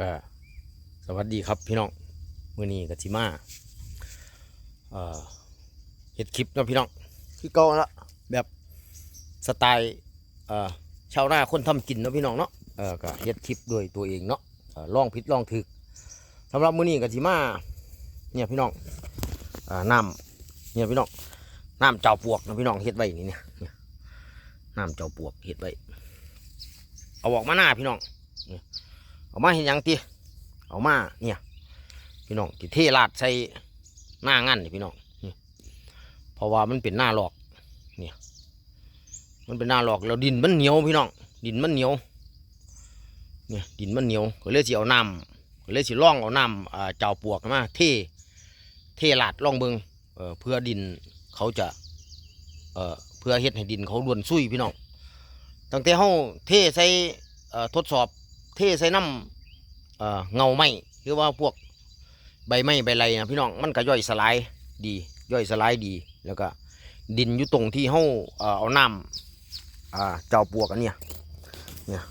ก็สวัสดีครับพี่น้องมื้อนี้ก็สิมาเอ่อเฮ็ดคลิปเนาะพี่น้องคือเก่าละแบบสไตล์เอ่อชาวนาคนทำกินเนาะพี่น้องเนาะเออก็เฮ็ดคลิปด้วยตัวเองเนาะเอ่อลองผิดลองถูกสำหรับมื้อนี้ก็สิมาเนี่ยพี่น้องอ่าน้ำเนี่ยพี่น้องน้ำเจ้าปวกเนาะพี่น้องเฮ็ดไว้นี่เนี่ยเนี่ยน้ำเจ้าปวกเฮ็ดไว้เอาออกมาหน้าพี่น้อง เอามาเห็นยังตีเอามาเนี่ย พี่น้องที่เทราดใส่หน้างั้นนี่พี่น้องนี่เพราะว่ามันเป็นหน้าหลอกเนี่ยมันเป็นหน้าหลอกแล้วดินมันเหนียวพี่น้องดินมันเหนียวเนี่ยดินมันเหนียวก็เลยสิเอาน้ำก็เลยสิล่องเอาน้ำเจ้าปวกมาเทเทราดล่องเบิงเอ่อเพื่อดินเขาจะเพื่อเฮ็ดให้ดินเขาล้วนซุยพี่น้องตั้งแต่เฮาเทใส่ทดสอบ เทใส่น้ำเอ่อเงาไม้หรือว่าพวกใบไม้ใบไรนะพี่น้องมันก็ย่อยสลายดีย่อยสลายดีแล้วก็ดินอยู่ตรงที่เฮาเอ่อเอาน้ำเจ้าปวกอันเนี้ยเนี่ย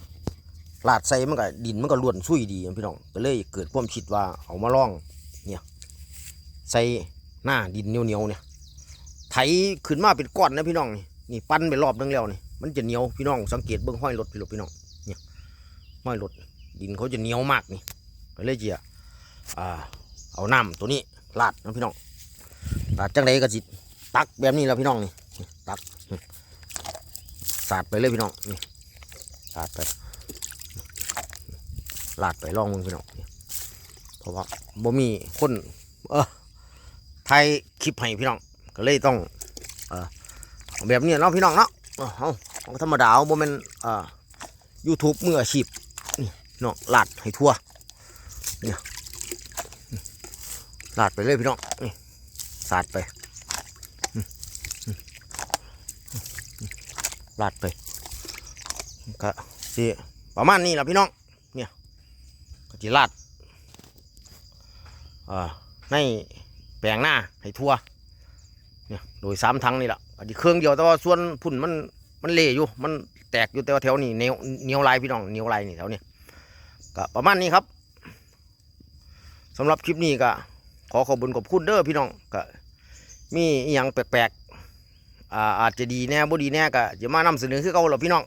ลาดใส่มันก็ดินมันก็ล้วนซุยดีพี่น้องก็เลยเกิดความคิดว่าเอามาลองเนี่ยใส่หน้าดินเหนียวๆเนี่ยไถขึ้นมาเป็นก้อนนะพี่น้องนี่นี่ปั้นไปรอบนึงแล้วนี่มันจะเหนียวพี่น้องสังเกตเบื้องห้อยรถพี่ลูกพี่น้อง ห้อยรถดินเขาจะเหนียวมากนี่ก็เลยเจะอ่าเอาน้ำตัวนี้ลาดนะพี่น้องลาดจังไรก็จิตักแบบนี้แล้วพี่น้องนี่ตักสาดไปเลยพี่น้องนี่สาดไปลาดไปล่องมึงพี่น้องนี่เพราะว่าบ่มีคนเออไทยคลิปให้พี่น้องก็เลยต้องเออแบบนี้เนาะพี่น้องเนาะเอาเอาเอาธรรมดาบ่แม่นอ่า YouTube มืออาชีพ พี่น้องลาดให้ทั่วเนี่ยลาดไปเลยพี่น้องนี่สาดไปลาดไปก็สิประมาณนี้แหละพี่น้องเนี่ยก็จะลาดอ่าในแปลงหน้าให้ทั่วเนี่ยโดยสามทั้งนี่แหละอันนี้เครื่องเดียวแต่ว่าส่วนผุ่นมันมันเละอยู่มันแตกอยู่แต่ว่าแถวนี้เหนียวเหนียวลายพี่น้องเหนียวลายนี่แถวนี้ ก็ประมาณนี้ครับสำหรับคลิปนี้ก็ขอขอบคุณขอบคุณเด้อพี่น้องก็มีอย่างแปลกๆอาอาจจะดีแน่บ่ดีแน่ก็จะมานำเสนอคือเก่าหรอพี่น้อง